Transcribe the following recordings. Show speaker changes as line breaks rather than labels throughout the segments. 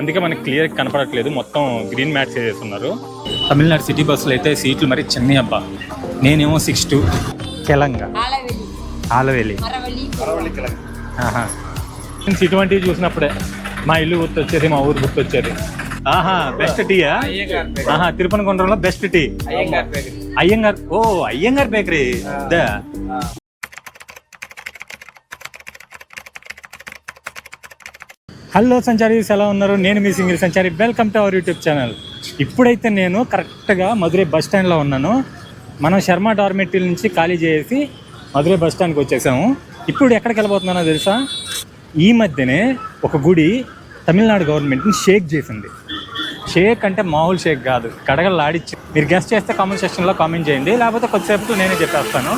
అందుకే మనకి క్లియర్ కనపడట్లేదు. మొత్తం గ్రీన్ మ్యాట్స్ వేసేస్తున్నారు తమిళనాడు సిటీ బస్సులు అయితే సీట్లు మరి చిన్న అబ్బా. నేనేమో సిక్స్ టూ తెలంగాణ
ఆలవెల్లి.
ఆలవేలి
మరవల్లి
ఆహా. నేను ఇటువంటివి చూసినప్పుడే మా ఇల్లు గుర్తొచ్చేది మా ఊరు గుర్తొచ్చేది. ఆహా బెస్ట్ టీయా ఆహా తిరుపతి కొండలో బెస్ట్ టీ అయ్యంగార్ ఓ అయ్యంగార్ బేకరీ. దా. హలో సంచారీస్ ఎలా ఉన్నారు? నేను మీ single Sanchari. Welcome to our YouTube channel ఇప్పుడైతే నేను కరెక్ట్గా మధురై బస్ స్టాండ్లో ఉన్నాను. మనం శర్మ డార్మెటరీ నుంచి ఖాళీ చేసి మధురై బస్ స్టాండ్కి వచ్చేసాము. ఇప్పుడు ఎక్కడికి వెళ్ళబోతున్నానో తెలుసా? ఈ మధ్యనే ఒక గుడి తమిళనాడు గవర్నమెంట్ని షేక్ చేసింది. షేక్ అంటే మామూలు షేక్ కాదు. కడగలు ఆడిచ్చి మీరు గెస్ట్ చేస్తే కామెంట్ సెక్షన్లో కామెంట్ చేయండి. లేకపోతే కొద్దిసేపు నేనే చెప్పేస్తాను.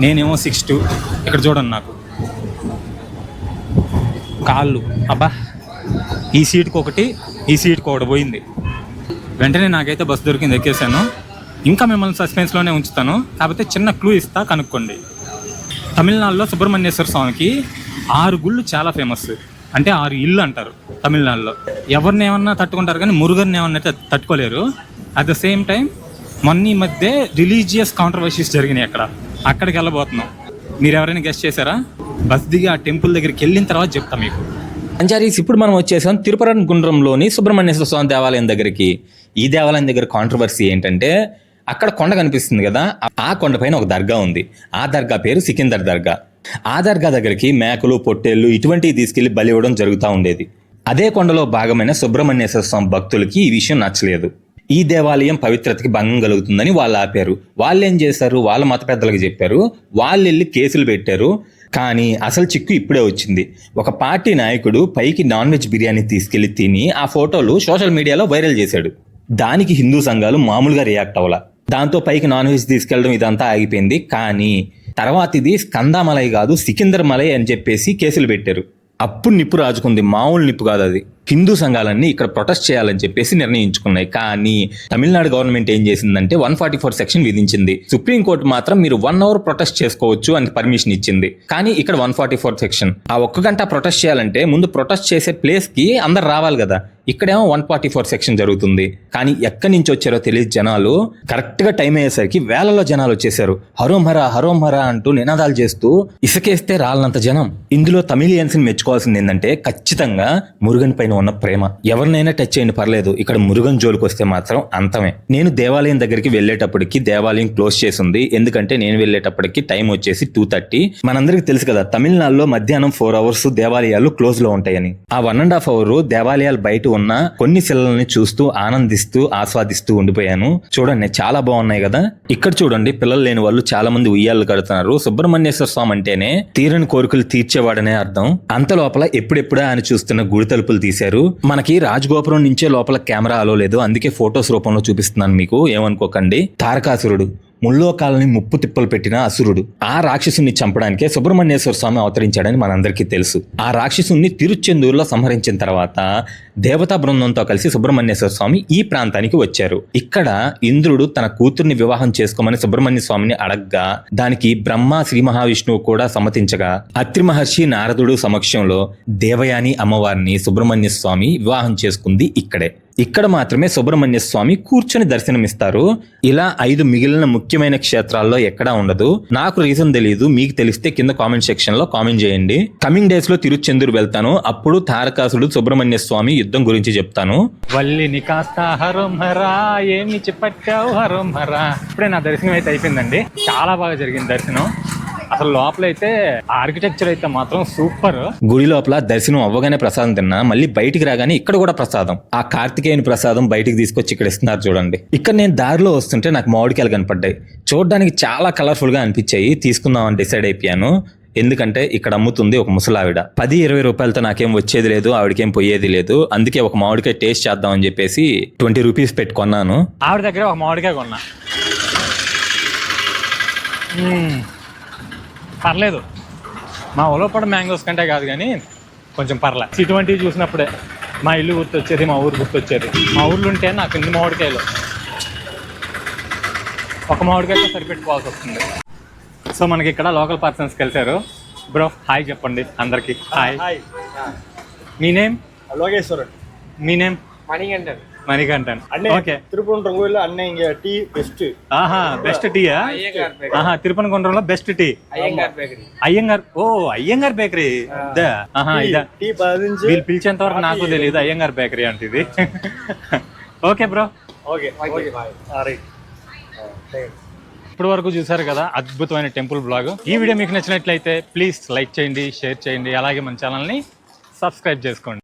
నేనేమో సిక్స్ టూ ఇక్కడ చూడండి నాకు. కాళ్ళు. అబ్బా ఈ సీట్కి ఒకటి ఈ సీట్కి ఒకటి పోయింది. వెంటనే నాకైతే బస్సు దొరికింది ఎక్కేసాను ఇంకా మిమ్మల్ని సస్పెన్స్లోనే ఉంచుతాను. కాకపోతే చిన్న క్లూ ఇస్తా కనుక్కోండి. తమిళనాడులో సుబ్రహ్మణ్యేశ్వర స్వామికి ఆరు గుళ్ళు చాలా ఫేమస్ అంటే ఆరు ఇల్లు అంటారు తమిళనాడులో. ఎవరిని ఏమన్నా తట్టుకుంటారు కానీ మురుగర్ని ఏమన్నా అయితే తట్టుకోలేరు. అట్ ద సేమ్ టైం మొన్న ఈ మధ్య రిలీజియస్ కాంట్రవర్సీస్ జరిగినాయి అక్కడ. అక్కడికి వెళ్ళబోతున్నాం. మీరు ఎవరైనా గెస్ట్ చేశారా? బస్ దిగి ఆ టెంపుల్ దగ్గరికి వెళ్ళిన తర్వాత చెప్తా మీకు.
అంజారీస్ ఇప్పుడు మనం వచ్చేసాం తిరుపరన్ గుండ్రంలోని సుబ్రహ్మణ్యేశ్వర స్వామి దేవాలయం దగ్గరికి. ఈ దేవాలయం దగ్గర కాంట్రవర్సీ ఏంటంటే అక్కడ కొండ కనిపిస్తుంది కదా ఆ కొండపైన ఒక దర్గా ఉంది. ఆ దర్గా పేరు సికిందర్ దర్గా. ఆ దర్గా దగ్గరికి మేకలు పొట్టేళ్ళు ఇటువంటివి తీసుకెళ్ళి బలి ఇవ్వడం జరుగుతూ ఉండేది. అదే కొండలో భాగమైన సుబ్రహ్మణ్యేశ్వర స్వామి భక్తులకి ఈ విషయం నచ్చలేదు. ఈ దేవాలయం పవిత్రతకి భంగం కలుగుతుందని వాళ్ళు ఆపారు. వాళ్ళు ఏం చేశారు? వాళ్ళ మత పెద్దలకు చెప్పారు. వాళ్ళు వెళ్ళి కేసులు పెట్టారు. కానీ అసలు చిక్కు ఇప్పుడే వచ్చింది. ఒక పార్టీ నాయకుడు పైకి నాన్ వెజ్ బిర్యానీ తీసుకెళ్ళి తిని ఆ ఫోటోలు సోషల్ మీడియాలో వైరల్ చేశాడు. దానికి హిందూ సంఘాలు మామూలుగా రియాక్ట్ అవ్వాల. దాంతో పైకి నాన్ వెజ్ తీసుకెళ్ళడం ఇదంతా ఆగిపోయింది. కానీ తర్వాత ఇది స్కందామలై కాదు సికిందర్ మలై అని చెప్పేసి కేసులు పెట్టారు. అప్పుడు నిప్పు రాజుకుంది మామూలు నిప్పు కాదు అది. హిందూ సంఘాలన్నీ ఇక్కడ ప్రొటెస్ట్ చేయాలని చెప్పేసి నిర్ణయించుకున్నాయి. కానీ తమిళనాడు గవర్నమెంట్ ఏం చేసిందంటే వన్ ఫార్టీ ఫోర్ సెక్షన్ విధించింది. సుప్రీంకోర్టు మాత్రం మీరు వన్ అవర్ ప్రొటెస్ట్ చేసుకోవచ్చు అని పర్మిషన్ ఇచ్చింది. కానీ ఇక్కడ వన్ ఫార్టీ ఫోర్ సెక్షన్. ఆ ఒక్క గంట ప్రొటెస్ట్ చేయాలంటే ముందు ప్రొటెస్ట్ చేసే ప్లేస్కి అందరు రావాలి కదా. ఇక్కడేమో వన్ ఫార్టీ ఫోర్ సెక్షన్ జరుగుతుంది. కానీ ఎక్కడి నుంచి వచ్చారో తెలియదు జనాలు. కరెక్ట్గా టైం అయ్యేసరికి వేలలో జనాలు వచ్చేసారు. హరోమరా హరోమరా అంటూ నినాదాలు చేస్తూ ఇసుకేస్తే రాళ్ళంత జనం. ఇందులో తమిళియన్స్ని మెచ్చుకోవాల్సింది ఏంటంటే ఖచ్చితంగా మురుగన్ పైన ఉన్న ప్రేమ. ఎవరినైనా టచ్ చేయండి పర్లేదు. ఇక్కడ మురుగన్ జోలికి వస్తే మాత్రం అంతమే. నేను దేవాలయం దగ్గరికి వెళ్ళేటప్పటికి దేవాలయం క్లోజ్ చేసింది. ఎందుకంటే నేను వెళ్ళేటప్పటికి టైం వచ్చేసి టూ థర్టీ. మనందరికి తెలుసు కదా తమిళనాడులో మధ్యాహ్నం ఫోర్ అవర్స్ దేవాలయాలు క్లోజ్లో ఉంటాయని. ఆ వన్ అండ్ హాఫ్ అవర్ దేవాలయాలు బయట ఉన్న కొన్ని శిలల్ని చూస్తూ ఆనందిస్తూ ఆస్వాదిస్తూ ఉండిపోయాను. చూడండి చాలా బాగున్నాయి కదా. ఇక్కడ చూడండి పిల్లలు లేని వాళ్ళు చాలా మంది ఉయ్యాలు కడుతున్నారు. సుబ్రహ్మణ్యేశ్వర స్వామి అంటేనే తీరని కోరికలు తీర్చేవాడనే అర్థం. అంత లోపల ఎప్పుడెప్పుడే ఆయన చూస్తున్న గుడి తలుపులు తీశారు మనకి రాజగోపురం నుంచే లోపల కెమెరా అలో లేదు. అందుకే ఫొటోస్ రూపంలో చూపిస్తున్నాను మీకు. ఏమనుకోకండి. తారకాసురుడు. ముల్లోకాలని ముప్పు తిప్పలు పెట్టిన అసురుడు ఆ రాక్షసుని చంపడానికే సుబ్రహ్మణ్యేశ్వర స్వామి అవతరించాడని మనందరికీ తెలుసు. ఆ రాక్షసుని తిరుచెందూరులో సంహరించిన తర్వాత దేవతా బృందంతో కలిసి సుబ్రహ్మణ్యేశ్వర స్వామి ఈ ప్రాంతానికి వచ్చారు. ఇక్కడ ఇంద్రుడు తన కూతుర్ని వివాహం చేసుకోమని సుబ్రహ్మణ్య స్వామిని అడగ్గా దానికి బ్రహ్మ శ్రీ మహావిష్ణువు కూడా సమ్మతించగా అత్రి మహర్షి నారదుడు సమక్షంలో దేవయాని అమ్మవారిని సుబ్రహ్మణ్య స్వామి వివాహం చేసుకుంది ఇక్కడే. ఇక్కడ మాత్రమే సుబ్రహ్మణ్య స్వామి కూర్చొని దర్శనమిస్తారు. ఇలా ఐదు మిగిలిన ముఖ్యమైన క్షేత్రాల్లో ఎక్కడా ఉండదు. నాకు రీజన్ తెలియదు మీకు తెలిస్తే కింద కామెంట్ సెక్షన్లో కామెంట్ చేయండి. కమింగ్ డేస్లో తిరుచెందూరు వెళ్తాను. అప్పుడు తారకాసుడు సుబ్రహ్మణ్య స్వామి యుద్ధం గురించి చెప్తాను.
వల్లిని కాస్త హరోం ఏమి చెప్పట్టావు హరోం. ఇప్పుడే నా దర్శనం అయితే అయిపోయిందండి. చాలా బాగా జరిగింది దర్శనం. అసలు లోపలైతే ఆర్కిటెక్చర్ అయితే మాత్రం సూపర్
గుడి లోపల దర్శనం అవ్వగానే ప్రసాదం తిన్నా మళ్ళీ బయటికి రాగానే ఇక్కడ కూడా ప్రసాదం. ఆ కార్తికేయుని ప్రసాదం బయటికి తీసుకొచ్చి ఇక్కడ ఇస్తున్నారు చూడండి. ఇక్కడ నేను దారిలో వస్తుంటే నాకు మామిడికాయలు కనపడ్డాయి. చూడడానికి చాలా కలర్ఫుల్గా అనిపించాయి. తీసుకుందామని డిసైడ్ అయిపోయాను. ఎందుకంటే ఇక్కడ అమ్ముతుంది ఒక ముసలావిడ. పది ఇరవై రూపాయలతో నాకేం వచ్చేది లేదు ఆవిడకేం పోయేది లేదు. అందుకే ఒక మామిడికాయ టేస్ట్ చేద్దామని చెప్పేసి ట్వంటీ రూపీస్ పెట్టుకున్నాను
ఆవిడ దగ్గర ఒక మామిడికాయ కొన్నా. పర్లేదు. మా ఉలవపడ మ్యాంగోస్ కంటే కాదు కానీ కొంచెం పర్లే. ఇటువంటివి చూసినప్పుడే మా ఇల్లు గుర్తొచ్చేది మా ఊరు గుర్తొచ్చేది. మా ఊళ్ళు ఉంటే నాకు ఇన్ని మామిడికాయలు. ఒక మామిడికాయతో సరిపెట్టుకోవాల్సి వస్తుంది. సో మనకి ఇక్కడ లోకల్ పర్సన్స్ కలిశారు. బ్రో హాయ్ చెప్పండి అందరికి. హాయ్. మీ నేమ్?
లోకేశ్వరుడు.
మీ నేమ్?
మణిగంటన్
మణికంఠన్. ఓకే.
తిరుపణకుండ్రంలో అన్న ఇంక టీ బెస్ట్
ఆహా బెస్ట్
టీ
ఆహా తిరుపణకుండ్రంలో best tea
Iyengar bakery.
Iyengar ఓ అయ్యంగార్ బేకరీ. ఇదా ఆహా ఇదా.
టీ
బాధించి పిలిచేంత వరకు నాకు తెలియదు అయ్యంగార్ బేకరీ అంటే ఇది okay bro.
Okay okay bye. Right.
ఇప్పటి వరకు చూసారు కదా అద్భుతమైన టెంపుల్ బ్లాగ్. ఈ వీడియో మీకు నచ్చినట్లయితే ప్లీజ్ లైక్ చేయండి షేర్ చేయండి అలాగే మన ఛానల్ని సబ్స్క్రైబ్ చేసుకోండి.